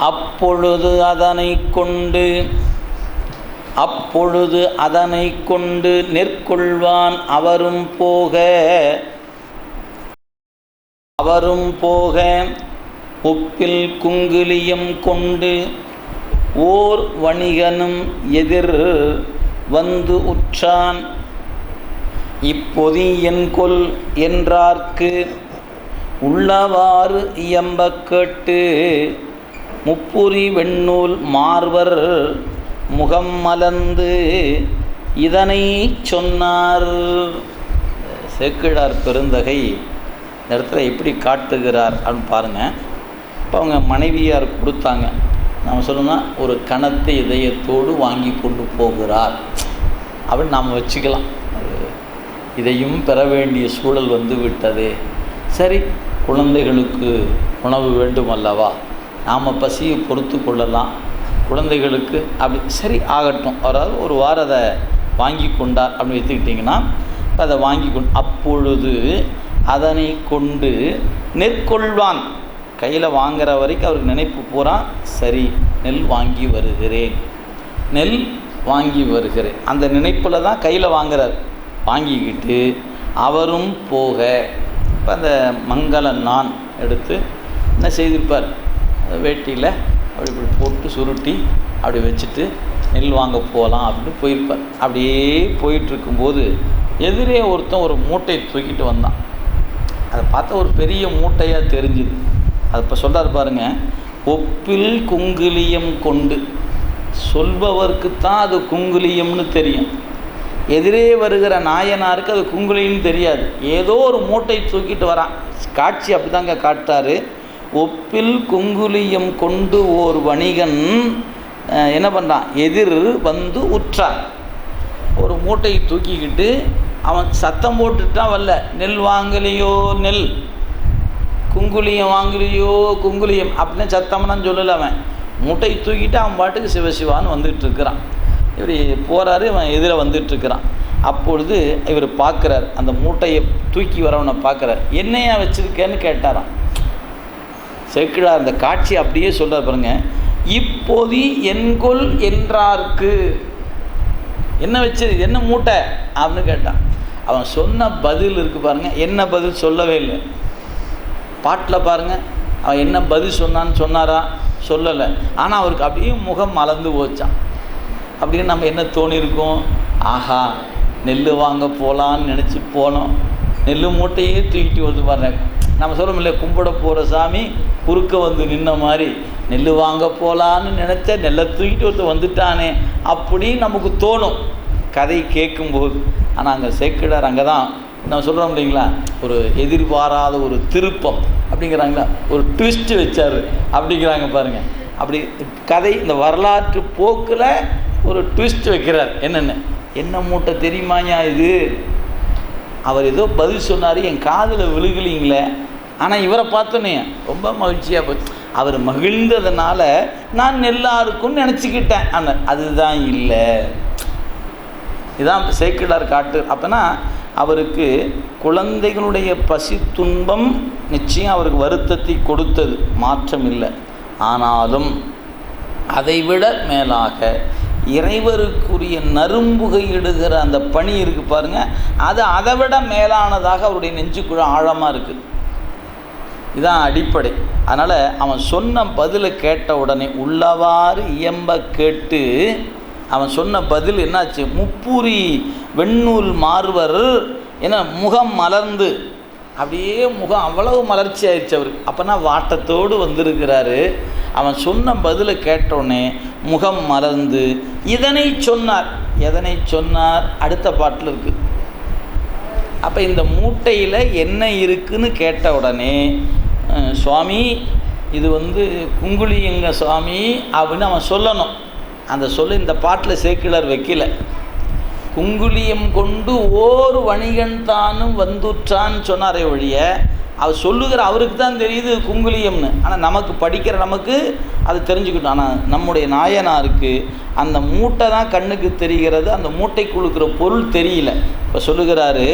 அப்பொழுது அதனை கொண்டு அப்பொழுது அதனை கொண்டு நெற்கொள்வான் அவரும் போக. அவரும் போக உப்பில் குங்குலியம் கொண்டு ஓர் வணிகனும் எதிர் வந்து உற்றான். இப்பொதி என்கொல் என்றார்க்கு உள்ளவாறு இயம்பக் கேட்டு முப்புரி வெண்ணூல் மார்வர் முகம் மலர்ந்து இதனை சொன்னார். சேக்கிழார் பெருந்தகை இந்த இடத்துல எப்படி காட்டுகிறார் அப்படின்னு பாருங்கள் இப்போ அவங்க மனைவியார் கொடுத்தாங்க. நம்ம சொல்லணும்னா ஒரு கணத்தை இதயத்தோடு வாங்கி கொண்டு போகிறார். அப்படின்னு நாம் வச்சுக்கலாம். இதையும் பெற வேண்டிய சூழல் வந்து விட்டது சரி குழந்தைகளுக்கு உணவு வேண்டும் அல்லவா? நாம் பசியை பொறுத்து கொள்ளலாம். குழந்தைகளுக்கு அப்படி சரி ஆகட்டும். அதாவது ஒரு வாரம் அதை வாங்கி கொண்டார் அப்படின்னு எடுத்துக்கிட்டிங்கன்னா இப்போ அதை வாங்கி கொண்டு அப்பொழுது அதனை கொண்டு நெற்கொள்வான். கையில் வாங்குற வரைக்கும் அவருக்கு நினைப்பு பூரா சரி நெல் வாங்கி வருகிறேன். நெல் வாங்கி வருகிறேன். அந்த நினைப்பில் தான் கையில் வாங்குறார். வாங்கிக்கிட்டு அவரும் போக. இப்போ அந்த மங்கள நான் எடுத்து என்ன செய்திருப்பார்? வேட்டியில் அப்படி இப்படி போட்டு சுருட்டி அப்படி வச்சுட்டு நெல் வாங்க போகலாம் அப்படின்னு போயிருப்பார். அப்படியே போயிட்டுருக்கும்போது எதிரே ஒருத்தன் ஒரு மூட்டையை தூக்கிட்டு வந்தான். அதை பார்த்தா ஒரு பெரிய மூட்டையாக தெரிஞ்சுது. அது இப்போ சொல்கிறார் பாருங்க ஒப்பில் குங்குலியம் கொண்டு. சொல்பவருக்கு தான் அது குங்குலியம்னு தெரியும். எதிரே வருகிற நாயனாருக்கு அது குங்குலின்னு தெரியாது. ஏதோ ஒரு மூட்டை தூக்கிட்டு வரான். காட்சி அப்படிதாங்க காட்டாரு ஒப்பில் குங்குலியம் கொண்டு ஓர் வணிகன் என்ன பண்ணுறான் எதிர் வந்து உற்றான். ஒரு மூட்டையை தூக்கிக்கிட்டு அவன் சத்தம் போட்டுட்டான் வரல நெல் வாங்கலையோ? நெல். குங்குலியம் வாங்கலையோ? குங்குலியம். அப்படின்னு சத்தம்லாம் சொல்லலை அவன். மூட்டையை தூக்கிட்டு அவன் பாட்டுக்கு சிவசிவான்னு வந்துட்டு இருக்கிறான். இவர் போகிறாரு இவன் எதிர வந்துட்டு இருக்கிறான். அப்பொழுது இவர் பார்க்குறார் அந்த மூட்டையை தூக்கி வரவனை பார்க்குறார். என்னையா வச்சிருக்கேன்னு கேட்டாராம். சேக்கிழார் அந்த காட்சி அப்படியே சொல்கிறார் பாருங்க. இப்போதி என்கொல் என்றார்க்கு. என்ன வச்சு என்ன மூட்டை? அப்படின்னு கேட்டான். அவன் சொன்ன பதில் இருக்குது பாருங்கள் என்ன பதில் சொல்லவே இல்லை. பாட்டில் பாருங்க. அவன் என்ன பதில் சொன்னான்னு சொன்னாரா? சொல்லலை. ஆனால் அவருக்கு அப்படியே முகம் மலர்ந்து போச்சான் அப்படின்னு நம்ம என்ன தோணியிருக்கோம் ஆஹா நெல் வாங்க போகலான்னு நினச்சி போனோம். நெல் மூட்டையே தூக்கிட்டு வந்து பாருங்க. நம்ம சொல்கிறோம் இல்லை கும்பிட போகிற சாமி குறுக்க வந்து நின்ன மாதிரி நெல் வாங்க போகலான்னு நினச்ச நெல்லை தூக்கிட்டு ஒருத்தர் வந்துட்டானே அப்படி நமக்கு தோணும். கதை கேட்கும்போது. ஆனால் அங்கே சேக்கிடார் அங்கே தான் நம்ம சொல்கிறோம் இல்லைங்களா ஒரு எதிர்பாராத ஒரு திருப்பம் அப்படிங்கிறாங்களா ஒரு ட்விஸ்ட் வச்சார் அப்படிங்கிறாங்க பாருங்கள் அப்படி கதை இந்த வரலாற்று போக்கில் ஒரு ட்விஸ்ட் வைக்கிறார். என்னென்ன? என்ன மூட்டை தெரியுமாயா இது? அவர் ஏதோ பதில் சொன்னார் என் காதில் விழுகலிங்களே. ஆனால் இவரை பார்த்தோன்னே ரொம்ப மகிழ்ச்சியாக போச்சு. அவர் மகிழ்ந்ததுனால நான் எல்லாருக்கும் நினச்சிக்கிட்டேன். ஆனால் அதுதான் இல்லை. இதான் சேக்கிடார் காட்டு. அப்போனா அவருக்கு குழந்தைகளுடைய பசி துன்பம் நிச்சயம் அவருக்கு வருத்தத்தை கொடுத்தது. மாற்றம் இல்லை. ஆனாலும் அதைவிட மேலாக இறைவருக்குரிய நறும்புகையிடுகிற அந்த பணி இருக்குது பாருங்க. அது அதை விட மேலானதாக அவருடைய நெஞ்சுக்குழு ஆழமாக இருக்குது இதான் அடிப்படை. அதனால் அவன் சொன்ன பதிலை கேட்ட உடனே உள்ளவாறு இயம்ப கேட்டு அவன் சொன்ன பதில் என்னாச்சு? முப்பூரி வெண்ணூல் மார்வர் என்ன முகம் மலர்ந்து அப்படியே முகம் அவ்வளவு மலர்ச்சி ஆயிடுச்சு அவருக்கு. அப்போனா வாட்டத்தோடு வந்திருக்கிறாரு. அவன் சொன்ன பதிலை கேட்டோடனே முகம் மலர்ந்து இதனை சொன்னார். எதனை சொன்னார்? அடுத்த பாட்டில் இருக்குது அப்போ இந்த மூட்டையில் என்ன இருக்குன்னு கேட்ட உடனே சுவாமி இது வந்து குங்குளியங்க சுவாமி அப்படின்னு அவன் சொல்லணும். அந்த சொல்ல இந்த பாட்டில் சேக்கிழார் வைக்கல. குங்குளியம் கொண்டு ஓர் வணிகன் தானும் வந்துற்றான்னு சொன்னாரே ஒழிய அவர் சொல்லுகிற அவருக்கு தான் தெரியுது குங்குளியம்னு. ஆனால் நமக்கு படிக்கிற நமக்கு அது தெரிஞ்சுக்கிட்டோம். ஆனால் நம்முடைய நாயனாருக்கு அந்த மூட்டை தான் கண்ணுக்கு தெரிகிறது அந்த மூட்டைக்கு கொடுக்குற பொருள் தெரியல. இப்போ சொல்லுகிறாரு